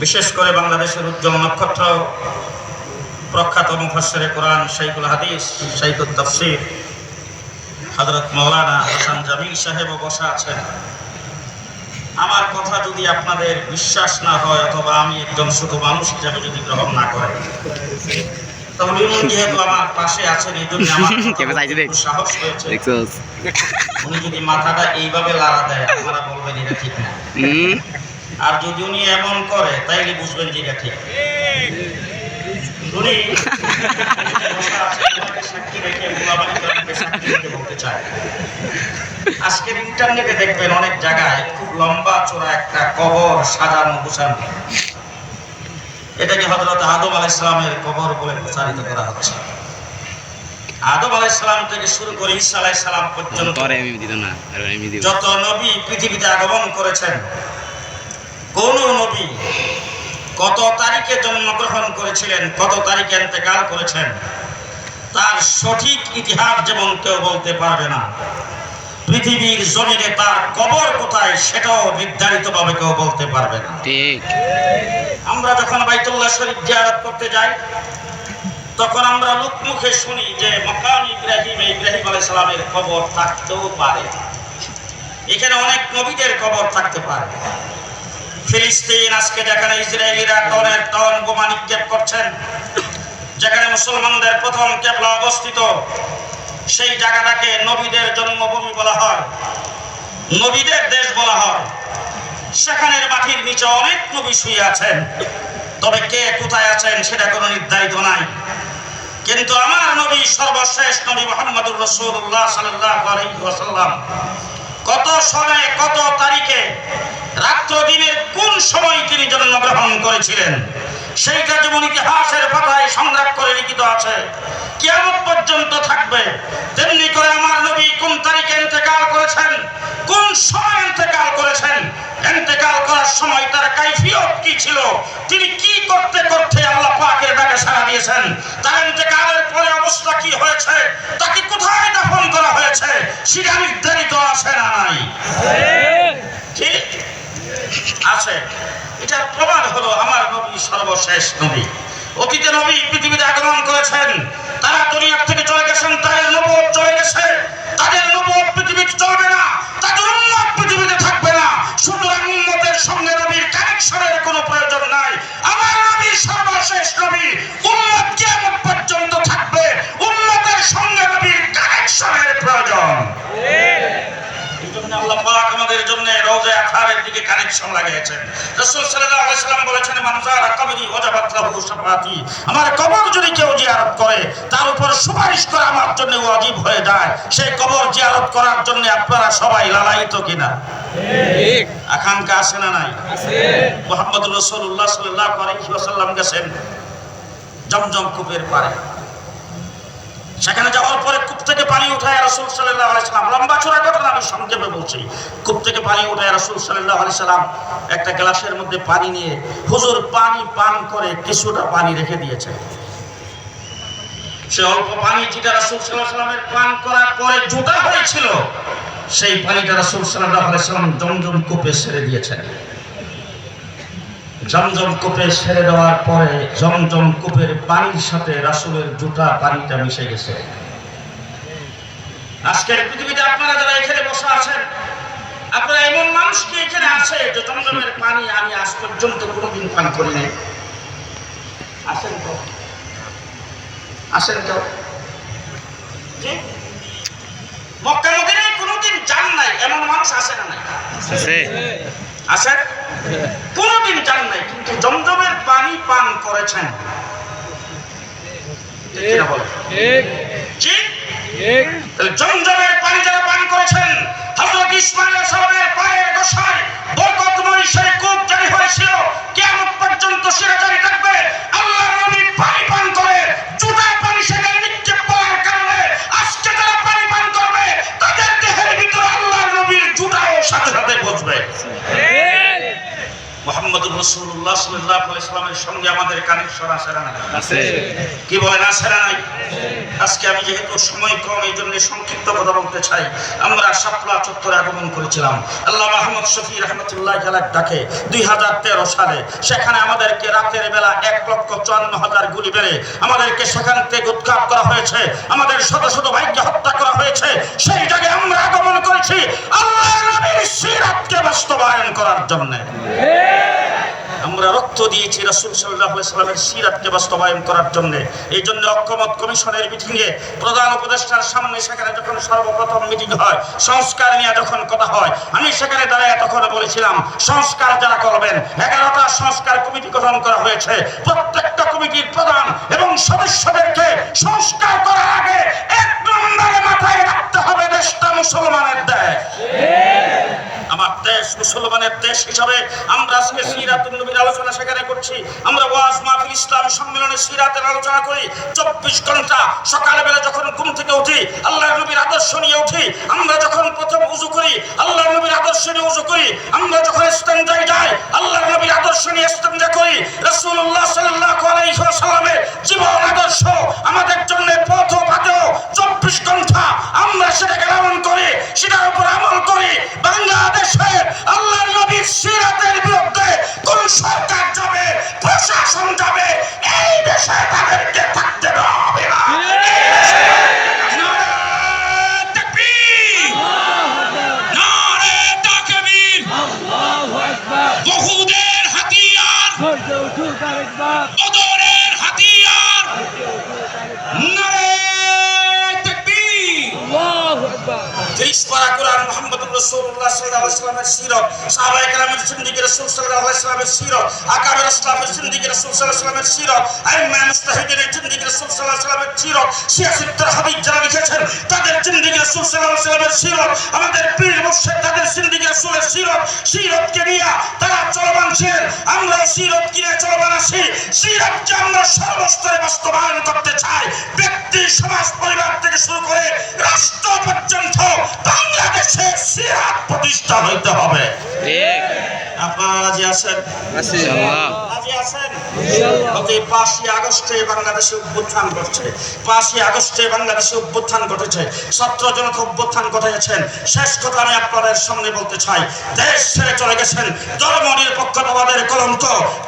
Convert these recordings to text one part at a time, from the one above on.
বিশেষ করে বাংলাদেশের উজ্জ্বল নক্ষত্র প্রখ্যাত মুফাসসিরে কোরআন শাইখুল হাদিস শাইখুল তফসির হযরত মাওলানা হাসান জামিল সাহেবও বসা আছেন। আমার কথা যদি আপনাদের বিশ্বাস না হয় অথবা আমি একজন ছোট মানুষ হিসাবে যদি গ্রহণ না তাহলে উনি যেহেতু আমার পাশে আছেন এই জন্য আমার সাহস হয়েছে। উনি যদি মাথাটা এইভাবে লাড়া দেয় আপনারা বলবেন এটা ঠিক না। আর যদি উনি এমন করে তাইলে বুঝবেন যে এটা ঠিক। উনি বসে আছেন, ওনাকে সাক্ষী রেখে সাক্ষী রেখে বলতে চায়। আজকের ইন্টারনেটে দেখবেন অনেক জায়গায় খুব লম্বা চোরা একটা কবর সাজানো গুছানো। এটাকে হজরত আদম আলাইসালামের কবর বলে প্রচারিত করা হচ্ছে। আদম থেকে শুরু করে ঈসা আলাইসালাম পর্যন্ত পরে আমি দিত না আর আমি দিব যত নবী পৃথিবীতে আগমন করেছেন কোন নবী কত তারিখে জন্মগ্রহণ করেছিলেন কত তারিখে ইন্তেকাল করেছেন? তার সঠিক ইতিহাস যেমন কেউ বলতে পারবে না। পৃথিবীর জমিনে তার কবর কোথায় সেটাও নির্ধারিতভাবে কেউ বলতে পারবে না। ঠিক। আমরা যখন বাইতুল্লাহ শরীফ জিয়ারত করতে যাই তখন আমরা লোকমুখে শুনি যে মকাম ইব্রাহিম ইব্রাহিম আলাই সালামের কবর থাকতেও পারে। এখানে অনেক নবীদের কবর থাকতে পারে। ফিলিস্তিন আজকে যেখানে ইসরায়েলিরা টনের টন বোমা নিক্ষেপ করছেন, যেখানে মুসলমানদের প্রথম কেবলা অবস্থিত, সেই জায়গাটাকে নবীদের জন্মভূমি বলা হয়, নবীদের দেশ বলা হয়। সেখানের মাটির নিচে অনেক নবী শুয়ে আছেন। তবে কে কোথায় আছেন সেটা কোনো নির্ধারিত নাই। কিন্তু আমার নবী সর্বশেষ নবী মোহাম্মদুর রসুল্লাহ সাল্লাল্লাহু আলাইহি ওয়াসাল্লাম কত সময়ে কত তারিখে রাত্র দিনের কোন সময় তিনি জন্মগ্রহণ করেছিলেন? সেইটা যেমন ইতিহাসের পাতায় সংগ্রহ করে লিখিত আছে। কিয়ামত পর্যন্ত থাকবে। তেমনি করে আমার নবী কোন তারিখে ইন্তেকাল করেছেন কোন সময় ইন্তেকাল করেছেন ইন্তেকাল করার সময় তার কাইফিয়ত কি ছিল তিনি কি করতে করতে আল্লাহ পাকের ডাকে সাড়া দিয়েছেন তার ইন্তেকালের পরে অবস্থা কি হয়েছে তাকে কোথায় দাফন করা হয়েছে সেটা নির্ধারিত আছে না নাই। ঠিক আছে। এটার প্রমাণ হলো আমার নবী সর্বশেষ নবী। অতীতে নবী পৃথিবীতে আগমন করেছেন। তারা দুনিয়ার থেকে চলে গেছেন, তাদের নব চলে গেছে। রাসূল বলেছেন কবরি আমার কবর যদি কেউ জিয়ারত করে তার উপর সুপারিশ করা আমার জন্য ওয়াজিব হয়ে যায়। সেই কবর জিয়ারত করার জন্য আপনারা সবাই লালায়িত কিনা? ঠিক। আকাঙ্ক্ষা আছে না নাই? আছে। মুহাম্মদুর রাসূলুল্লাহ সাল্লাল্লাহু আলাইহি ওয়াসাল্লাম গেছেন জমজম কূপের পারে সেখানে যাওয়ার পরে কূপ থেকে পানি উঠায় রাসূল সাল্লাল্লাহু আলাইহি সাল্লাম। লম্বা চড়া কথা আমি সংক্ষেপে বলছি। কূপ থেকে পানি উঠায় রাসূল সাল্লাল্লাহু আলাইহি সাল্লাম একটা গ্লাসের মধ্যে পানি নিয়ে হুজুর পানি পান করে কিছুটা পানি রেখে দিয়েছে সে অল্প পানি যেটা রাসূল আলাইহি সাল্লামের পান করার পরে জোটা হয়েছিল, সেই পানিটা রাসূল সাল্লাল্লাহু আলাইহি সাল্লাম জমজম কূপে ছেড়ে দিয়েছেন। জমজম কূপে ছেড়ে দেওয়ার পরে জমজম কূপের পানির সাথে রাসূলের জুতা পানিটা মিশে গেছে। আজকের পৃথিবীতে আপনারা যারা এখানে বসে আছেন আপনারা এমন মানুষ কি এখানে আছে যে জমজমের পানি আমি আজ পর্যন্ত কোনোদিন পান করি নাই? আসেন তো। আসেন তো? মক্কা মদিনায় কোনোদিন যান নাই এমন মানুষ আসে না নাই? আছে? কোনোদিন চান নাই কিন্তু জমজমের পানি পান করেছেন। জমজমের পানি যারা পান করেছেন হজরত ইসমাইল সাহেবের পায়ের দশায় বরকতময় সেই কূপ জারি হয়েছিল কেমন পর্যন্ত সেটা জারি থাকবে। আল্লাহ সাল্লাহ ইসলামের সঙ্গে আমাদের কানেকশন আছে না কি বলেন আছে না নাই? আজকে আমি যেহেতু সময় কম এই জন্য সংক্ষিপ্ত কথা বলতে চাই। আমরা শাপলা চত্বরে আগমন করেছিলাম। আল্লাহ মাহমুদ শফি রহমতুল্লাহ জালাক ডাকে দুই হাজার তেরো সালে। সেখানে আমাদেরকে রাতের বেলা এক লক্ষ চুয়ান্ন হাজার গুলি বেড়ে আমাদেরকে সেখান থেকে উৎখাত করা হয়েছে। আমাদের শত শত ভাইকে হত্যা করা হয়েছে। সেই জায়গায় আমরা আগমন করেছি আল্লাহ নবীর সিরাতকে বাস্তবায়ন করার জন্য। আমরা রক্ত দিয়েছি রাসুল সাল্লাহ সাল্লামের সিরাতকে বাস্তবায়ন করার জন্য। এই জন্য ঐক্যমত কমিশনের মিটিংয়ে প্রধান উপদেষ্টার সামনে সেখানে যখন সর্বপ্রথম মিটিং হয়, সংস্কার নিয়ে যখন কথা হয়, আমি সেখানে দাঁড়ায় তখন বলেছিলাম, সংস্কার যারা করবেন, এগারোটা সংস্কার কমিটি গঠন করা হয়েছে। প্রত্যেকটা কমিটির মুসলমানের দেশ হিসাবে আমরা আজকে সিরাতুল নবীর আলোচনা সেখানে করছি। আমরা ওয়াজ মাহফিল ইসলাম সম্মেলনে সিরাতের আলোচনা করি। চব্বিশ ঘণ্টা সকালবেলা যখন ঘুম থেকে উঠি আল্লাহ নবীর আদর্শ নিয়ে উঠি, আমরা যখন প্রথম উজু করি আল্লাহ নবীর আদর্শ নিয়ে উজু করি, আমরা যখন ইস্তেঞ্জায় যাই আল্লাহ নবীর আদর্শ নিয়ে ইস্তেঞ্জা করি, রাসূলুল্লাহ সাল্লাল্লাহু আলাইহি ওয়াসাল্লামের জীবন আদর্শ তাদের আমাদের তাদের সিরতকে নিয়ে তারা চলমান আমরা সিরত কিনে চলমান আছি সিরতকে আমরা সর্বস্তরে বাস্তবায়ন করতে প্রতিষ্ঠা হইতে হবে। ঠিক। আপনারা রাজি আছেন। রাজি আছেন। গত পাঁচই আগস্টে বাংলাদেশে অভ্যুত্থান ঘটছে। পাঁচই আগস্টে বাংলাদেশে অভ্যুত্থান ঘটেছে। ছাত্র জনতা অভ্যুত্থান ঘটেছেন। শেষ কথা আমি আপনাদের সামনে বলতে চাই। দেশ ছেড়ে চলে গেছেন। ধর্ম নিরপেক্ষতাবাদের কলঙ্ক।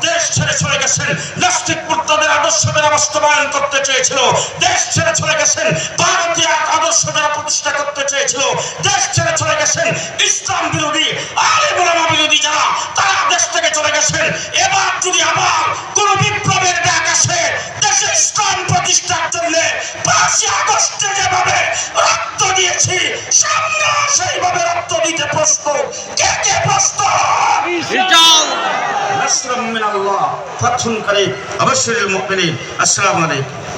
দেশ ছেড়ে চলে গেছেন। নাস্তিক মুক্তদের আদর্শ বাস্তবায়ন করতে চেয়েছিল। দেশ ছেড়ে চলে গেছেন। ভারতীয় আদর্শ যারা প্রতিষ্ঠা করতে চেয়েছিল। দেশ ছেড়ে চলে গেছেন। ইসলাম বিরোধী আলিমুলামা এবার যদি আবার কোন বিপ্লবের ডাক আসে দেশে ইসলাম প্রতিষ্ঠার জন্য পাঁচই আগস্টে যেভাবে রক্ত দিয়েছি সামনে সেইভাবে রক্ত দিতে প্রস্তুত। কে কে প্রস্তুত? অবশ্যই মুমিনিন আসসালামু আলাইকুম।